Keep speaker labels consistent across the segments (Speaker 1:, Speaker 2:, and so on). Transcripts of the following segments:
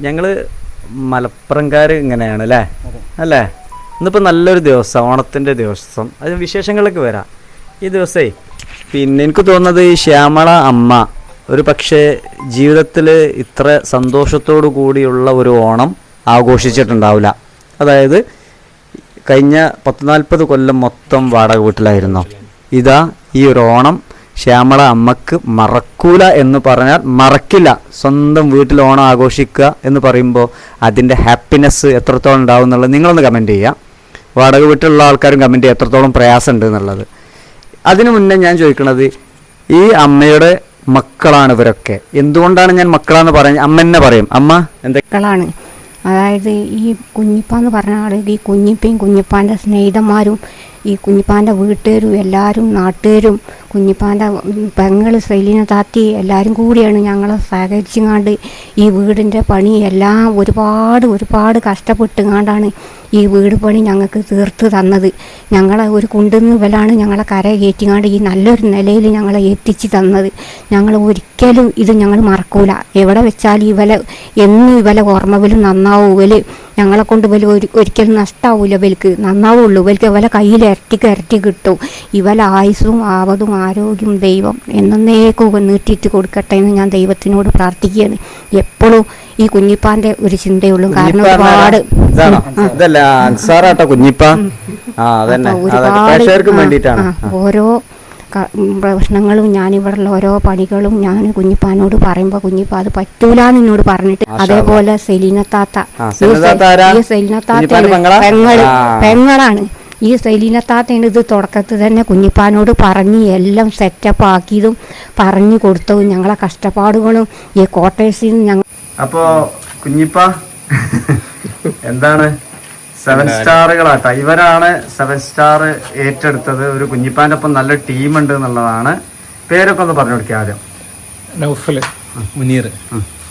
Speaker 1: ഞങ്ങൾ മലപ്പുറംകാർ ഇങ്ങനെയാണ് അല്ലേ? അല്ലേ? ഇന്നിപ്പോൾ നല്ലൊരു ദിവസം ഓണത്തിന്റെ ദിവസം. അത് വിശേഷങ്ങളിലേക്ക് വരാം. ഈ ദിവസേ പിന്നെ എനിക്ക് തോന്നുന്നത് ഈ ശ്യാമള അമ്മ ഒരു പക്ഷേ ജീവിതത്തിൽ ഇത്ര സന്തോഷത്തോടു കൂടിയുള്ള ഒരു ഓണം ആഘോഷിച്ചിട്ടുണ്ടാവില്ല. അതായത് കഴിഞ്ഞ പത്ത് നാൽപ്പത് കൊല്ലം മൊത്തം വാടക വീട്ടിലായിരുന്നു. ഇതാ ഈ ഒരു ഓണം ശ്യാമള അമ്മയ്ക്ക് മറക്കൂല എന്ന് പറഞ്ഞാൽ മറക്കില്ല. സ്വന്തം വീട്ടിൽ ഓണം ആഘോഷിക്കുക എന്ന് പറയുമ്പോൾ അതിന്റെ ഹാപ്പിനെസ് എത്രത്തോളം ഉണ്ടാവും എന്നുള്ളത് നിങ്ങളൊന്ന് കമന്റ് ചെയ്യുക. വാടക വീട്ടിലുള്ള ആൾക്കാരും കമന്റ് ചെയ്യുക എത്രത്തോളം പ്രയാസമുണ്ട് എന്നുള്ളത്. അതിനു മുന്നേ ഞാൻ ചോദിക്കുന്നത് ഈ അമ്മയുടെ മക്കളാണ് ഇവരൊക്കെ. എന്തുകൊണ്ടാണ് ഞാൻ മക്കളാന്ന് പറയുന്നത് അമ്മ എന്നെ പറയും. അമ്മ
Speaker 2: എന്തൊക്കെയാണ് അതായത് ഈ കുഞ്ഞിപ്പ എന്ന് പറഞ്ഞ ആൾ ഈ കുഞ്ഞിപ്പയും കുഞ്ഞിപ്പാന്റെ സ്നേഹിതന്മാരും ഈ കുഞ്ഞിപ്പാന്റെ വീട്ടുകാരും എല്ലാവരും നാട്ടുകാരും കുഞ്ഞിപ്പാന്റെ പെങ്ങൾ സെലീന താത്തി എല്ലാവരും കൂടിയാണ് ഞങ്ങളെ സഹകരിച്ചുങ്ങാണ്ട് ഈ വീടിന്റെ പണി എല്ലാം ഒരുപാട് ഒരുപാട് കഷ്ടപ്പെട്ടുങ്ങാണ്ടാണ് ഈ വീട് പണി ഞങ്ങൾക്ക് തീർത്ത് തന്നത്. ഞങ്ങളെ ഒരു കുണ്ടുന്ന് വിലാണ് ഞങ്ങളെ കര കയറ്റിങ്ങാണ്ട് ഈ നല്ലൊരു നിലയിൽ ഞങ്ങളെ എത്തിച്ച് തന്നത്. ഞങ്ങൾ ഒരിക്കലും ഇത് ഞങ്ങൾ മറക്കൂല. എവിടെ വെച്ചാലും ഇവലെ എന്നും ഇവലെ ഓർമ്മവലും നന്നാവും ഇവൽ ഞങ്ങളെ കൊണ്ട് ഇവൽ ഒരു ഒരിക്കലും നഷ്ടാവൂല ഇവൽക്ക് നന്നാവുള്ളൂ. ഇവൽക്ക് ഇവലെ കയ്യിൽ ഇരട്ടിക്ക് കരട്ടി കിട്ടും. ഇവലെ ആയുസ്സും ആവതും ആരോഗ്യം ദൈവം എന്നേക്കും നീട്ടിയിട്ട് കൊടുക്കട്ടെ എന്ന് ഞാൻ ദൈവത്തിനോട് പ്രാർത്ഥിക്കുകയാണ്. എപ്പോഴും ഈ കുഞ്ഞിപ്പാന്റെ ഒരു ചിന്തയുള്ളൂ. കാരണം ഒരുപാട്
Speaker 1: അൻസാറാട്ടോ കുഞ്ഞിപ്പ.
Speaker 2: ഓരോ പ്രശ്നങ്ങളും ഞാനിവിടെയുള്ള ഓരോ പണികളും ഞാൻ കുഞ്ഞിപ്പാനോട് പറയുമ്പോൾ കുഞ്ഞിപ്പ അത് പറ്റൂലെന്ന് എന്നോട് പറഞ്ഞിട്ട് അതേപോലെ സെലീന താത്ത.
Speaker 1: സെലീന താത്ത? പെങ്ങൾ?
Speaker 2: പെങ്ങളാണ്. ഈ സെലീന താത്തയാണ് ഇത് തുടക്കത്തിൽ തന്നെ കുഞ്ഞിപ്പാനോട് പറഞ്ഞ് എല്ലാം സെറ്റപ്പ് ആക്കിയതും പറഞ്ഞു കൊടുത്തതും ഞങ്ങളെ കഷ്ടപ്പാടുകളും ഈ കോട്ടേഴ്സിൽ നിന്ന് ഞങ്ങൾ
Speaker 1: അപ്പോ കുഞ്ഞിപ്പ എന്താണ്? സെവൻ സ്റ്റാറുകളാട്ടോ ഇവരാണ് സെവൻ സ്റ്റാർ ഏറ്റെടുത്തത്. ഒരു കുഞ്ഞിപ്പാന്റെ ഒപ്പം നല്ല ടീം ഉണ്ട് എന്നുള്ളതാണ്. പേരൊക്കെ ഒന്ന് പറഞ്ഞു കൊടുക്കുക ആദ്യം.
Speaker 3: നൗഫൽ മുനീർ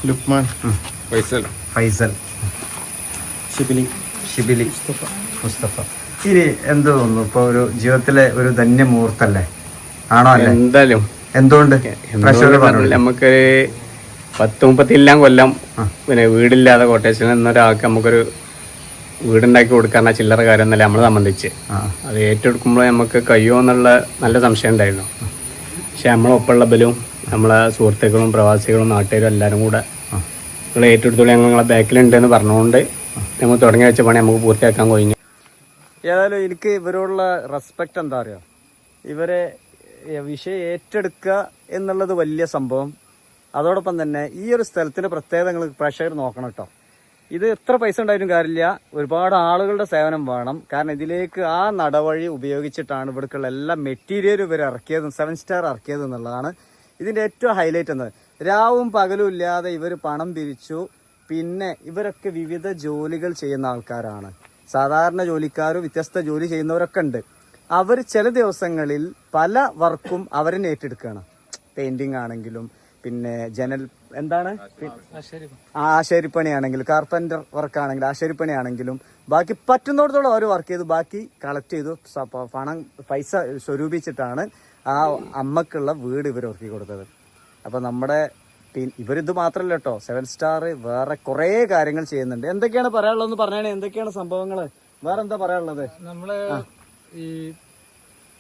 Speaker 3: ലുക്മാൻ
Speaker 4: ഫൈസൽ.
Speaker 1: ഫൈസൽ.
Speaker 3: ഷിബിലി
Speaker 1: ഷിബിലി മുസ്തഫ. ഇനി എന്ത് തോന്നുന്നു. ഇപ്പൊ ഒരു ജീവിതത്തിലെ ഒരു ധന്യ മുഹൂർത്തല്ലേ ആണോ അല്ലേ?
Speaker 4: എന്തായാലും.
Speaker 1: എന്തുകൊണ്ട്?
Speaker 4: നമുക്കൊരു പത്ത് മുപ്പത്തില്ലാം കൊല്ലം പിന്നെ വീടില്ലാതെ കോട്ടേഷൻ നിന്നൊരാൾക്ക് നമുക്കൊരു വീടുണ്ടാക്കി കൊടുക്കാന്ന ചില്ലറ കാര്യം എന്നല്ല നമ്മളെ സംബന്ധിച്ച്. അത് ഏറ്റെടുക്കുമ്പോൾ നമുക്ക് കഴിയുമോ എന്നുള്ള നല്ല സംശയം ഉണ്ടായിരുന്നു. പക്ഷെ നമ്മളൊപ്പമുള്ള ബലും നമ്മളെ സുഹൃത്തുക്കളും പ്രവാസികളും നാട്ടുകാരും എല്ലാവരും കൂടെ നിങ്ങൾ ഏറ്റെടുത്തോളം ഞങ്ങൾ നിങ്ങളെ ബാക്കിലുണ്ടെന്ന് പറഞ്ഞുകൊണ്ട് നമ്മൾ തുടങ്ങി വെച്ച പണി നമുക്ക് പൂർത്തിയാക്കാൻ കഴിഞ്ഞു.
Speaker 1: ഏതായാലും എനിക്ക് ഇവരോടുള്ള റെസ്പെക്റ്റ് എന്താ അറിയോ? ഇവരെ വിഷയം ഏറ്റെടുക്കുക എന്നുള്ളത് വലിയ സംഭവം. അതോടൊപ്പം തന്നെ ഈ ഒരു സ്ഥലത്തിന്റെ പ്രത്യേകത നിങ്ങൾ പ്രഷർ നോക്കണം കേട്ടോ. ഇത് എത്ര പൈസ ഉണ്ടായിട്ടും കാര്യമില്ല. ഒരുപാട് ആളുകളുടെ സേവനം വേണം. കാരണം ഇതിലേക്ക് ആ നടവഴി ഉപയോഗിച്ചിട്ടാണ് ഇവിടേക്കുള്ള എല്ലാ മെറ്റീരിയലും ഇവർ ഇറക്കിയതും സെവൻ സ്റ്റാർ ഇറക്കിയത് എന്നുള്ളതാണ് ഇതിന്റെ ഏറ്റവും ഹൈലൈറ്റ് എന്നത്. രാവും പകലും ഇല്ലാതെ ഇവർ പണം പിരിച്ചു. പിന്നെ ഇവരൊക്കെ വിവിധ ജോലികൾ ചെയ്യുന്ന ആൾക്കാരാണ്. സാധാരണ ജോലിക്കാരും വ്യത്യസ്ത ജോലി ചെയ്യുന്നവരൊക്കെ ഉണ്ട്. അവർ ചില ദിവസങ്ങളിൽ പല വർക്കും അവരെ ഏറ്റെടുക്കുകയാണ്. പെയിന്റിംഗ് ആണെങ്കിലും പിന്നെ ജനൽ എന്താണ്? ആശാരിപ്പണിയാണെങ്കിലും കാർപ്പന്റർ വർക്ക് ആണെങ്കിലും ആശാരിപ്പണിയാണെങ്കിലും ബാക്കി പറ്റുന്നിടത്തോളം അവർ വർക്ക് ചെയ്തു ബാക്കി കളക്ട് ചെയ്തു പണം പൈസ സ്വരൂപിച്ചിട്ടാണ് ആ അമ്മക്കുള്ള വീട് ഇവർ ഒരുക്കി കൊടുത്തത്. അപ്പൊ നമ്മുടെ പി- ഇവരിത് മാത്രമല്ല കേട്ടോ സെവൻ സ്റ്റാർ വേറെ കുറേ കാര്യങ്ങൾ ചെയ്യുന്നുണ്ട്. എന്തൊക്കെയാണ് പറയാനുള്ളതെന്ന് പറഞ്ഞാണ് എന്തൊക്കെയാണ് സംഭവങ്ങൾ വേറെ എന്താ പറയാനുള്ളത്?
Speaker 3: നമ്മൾ ഈ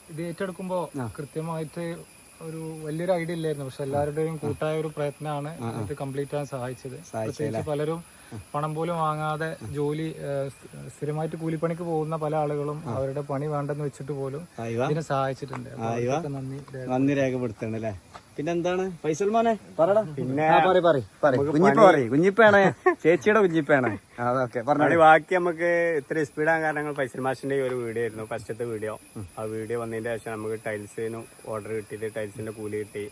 Speaker 3: ഇത് ഏറ്റെടുക്കുമ്പോ കൃത്യമായിട്ട് ഒരു വലിയൊരു ഐഡിയ ഇല്ലായിരുന്നു. പക്ഷെ എല്ലാവരുടെയും കൂട്ടായ ഒരു പ്രയത്നമാണ് ഇത് കംപ്ലീറ്റ് ചെയ്യാൻ സഹായിച്ചത്. പ്രത്യേകിച്ച് പലരും പണം പോലും വാങ്ങാതെ ജോലി ഏഹ്, സ്ഥിരമായിട്ട് കൂലിപ്പണിക്ക് പോകുന്ന പല ആളുകളും അവരുടെ പണി വേണ്ടെന്ന് വെച്ചിട്ട് പോലും ഇതിനെ സഹായിച്ചിട്ടുണ്ട്. പിന്നെന്താണ് നന്ദി
Speaker 1: രേഖപ്പെടുത്താണ് അല്ലേ? ഫൈസൽ മോനെ പറടാ. പിന്നെ പറ പറ കുഞ്ഞിപ്പ പറയും കുഞ്ഞിപ്പയാണ്? ചേച്ചിയുടെ കുഞ്ഞിപ്പാണ് അതൊക്കെ പറഞ്ഞു
Speaker 4: ബാക്കി നമുക്ക് ഇത്ര സ്പീഡാൻ കാരണം ഫൈസൽ മാഷിന്റെ ഒരു വീഡിയോ ആയിരുന്നു ഫസ്റ്റത്തെ വീഡിയോ. ആ വീഡിയോ വന്നതിന്റെ ശേഷം നമുക്ക് ടൈൽസിന് ഓർഡർ കിട്ടിയിട്ട് ടൈൽസിന്റെ കൂലി കിട്ടി.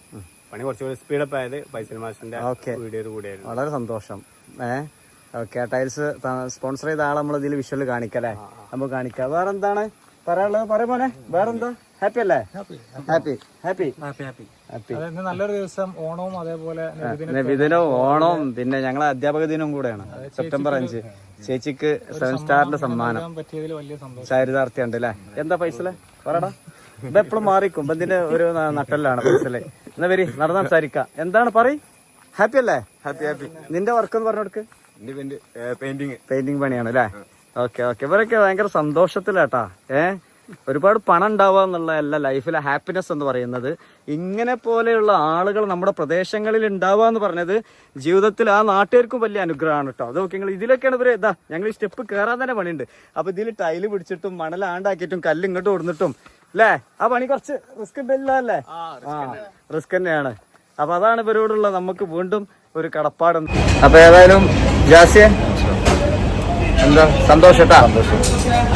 Speaker 4: പണി കുറച്ചുകൂടി സ്പീഡപ്പ് ആയത് ഫൈസൽ മാഷിന്റെ
Speaker 1: ഓക്കെ.
Speaker 4: വീഡിയോയിൽ കൂടിയായിരുന്നു.
Speaker 1: വളരെ സന്തോഷം. ഏ? ഓക്കെ ടൈൽസ് സ്പോൺസർ ചെയ്ത ആളെ നമ്മൾ ഇതിൽ വിഷ്വൽ കാണിക്കല്ലേ? നമുക്ക് കാണിക്കാം. വേറെ എന്താണ് പറയാനുള്ളത് പറയാ മോനെ. വേറെന്താ? ഹാപ്പി അല്ലേ? Happy happy happy happy
Speaker 3: happy നല്ലൊരു ദിവസം ഓണവും അതേപോലെ നബിദിനവും
Speaker 1: നബിദിനോ ഓണവും. പിന്നെ ഞങ്ങളെ അധ്യാപക ദിനവും കൂടെയാണ്. സെപ്റ്റംബർ അഞ്ച്. ചേച്ചിക്ക് സെവൻ സ്റ്റാറിന്റെ സമ്മാനം
Speaker 3: ചെയ്യാൻ പറ്റിയതിൽ വലിയ സന്തോഷം.
Speaker 1: ചാരിതാർത്ഥി ഉണ്ട് അല്ലേ? എന്താ പൈസ പറയടാ ഇപ്പൊ ഇതെപ്പോഴും മാറിക്കും. ഇതിന്റെ ഒരു നട്ടല്ലാണ് പൈസലെ. എന്നാ വരി നടന്ന് സംസാരിക്കാം. എന്താണ് പറയും? ഹാപ്പി അല്ലേ? ഹാപ്പി ഹാപ്പി നിന്റെ വർക്ക് എന്ന് പറഞ്ഞു കൊടുക്ക്
Speaker 5: പെയിന്റിങ്
Speaker 1: പെയിന്റിങ് പണിയാണ് അല്ലേ? ഓക്കെ ഓക്കെ ഇവരൊക്കെ ഭയങ്കര സന്തോഷത്തിലാട്ടാ. ഏ? ഒരുപാട് പണം ഉണ്ടാവുക എന്നുള്ളതല്ല ലൈഫിലെ ഹാപ്പിനെസ് എന്ന് പറയുന്നത്. ഇങ്ങനെ പോലെയുള്ള ആളുകൾ നമ്മുടെ പ്രദേശങ്ങളിൽ ഉണ്ടാവുക എന്ന് പറഞ്ഞത് ജീവിതത്തിൽ ആ നാട്ടുകാർക്കും വലിയ അനുഗ്രഹമാണ് കേട്ടോ അത് നോക്കി ഇതിലൊക്കെയാണ് ഇവർ ഇതാ ഞങ്ങൾ ഈ സ്റ്റെപ്പ് കയറാൻ തന്നെ പണിയുണ്ട്. അപ്പൊ ഇതിൽ ടൈൽ പിടിച്ചിട്ടും മണൽ ആണ്ടാക്കിയിട്ടും കല്ല് ഇങ്ങോട്ട് കൊടുത്തിട്ടും അല്ലേ? ആ പണി കുറച്ച് റിസ്ക് ഉണ്ടല്ലോ അല്ലേ? ആ റിസ്ക് തന്നെയാണ്. അപ്പൊ അതാണ് ഇവരോടുള്ള നമുക്ക് വീണ്ടും ഒരു കടപ്പാട്. അപ്പൊ ഏതായാലും ജാസ്യ എന്താ സന്തോഷട്ടാ.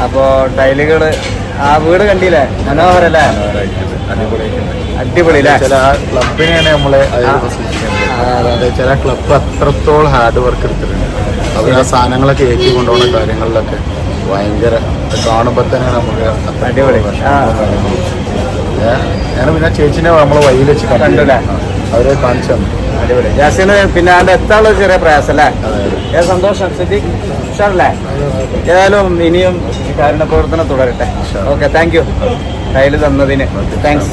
Speaker 1: അപ്പോ ടൈലുകൾ ആ വീട് കണ്ടില്ലേ? മനോഹരല്ലേ അടിപൊളി
Speaker 5: ചില ക്ലബിനെയാണ് നമ്മളെ ചില ക്ലബ്ബ് അത്രത്തോളം ഹാർഡ് വർക്ക് എടുത്തിട്ടുണ്ട്. അവർ ആ സാധനങ്ങളൊക്കെ ഏറ്റി കൊണ്ടുപോകുന്ന കാര്യങ്ങളിലൊക്കെ ഭയങ്കര കാണുമ്പോൾ തന്നെ നമുക്ക്
Speaker 1: അടിപൊളി.
Speaker 5: ഞാൻ പിന്നെ ചേച്ചിനെ നമ്മളെ വഴിയിൽ വെച്ച്
Speaker 1: കണ്ടല്ലേ?
Speaker 5: അവരെ കാണിച്ചു തന്നു.
Speaker 1: അടിപൊളി. പിന്നെ അതിന്റെ എത്താനുള്ള ചെറിയ പ്രയാസം അല്ലേ ഏത് സന്തോഷം സിദ്ദിഖ്? ഉഷാറല്ലേ? ഏതായാലും ഇനിയും കാരണ കാരുണ്യ പ്രവർത്തനം തുടരട്ടെ. ഓക്കെ താങ്ക് യു കയ്യിൽ തന്നതിന്. താങ്ക്സ്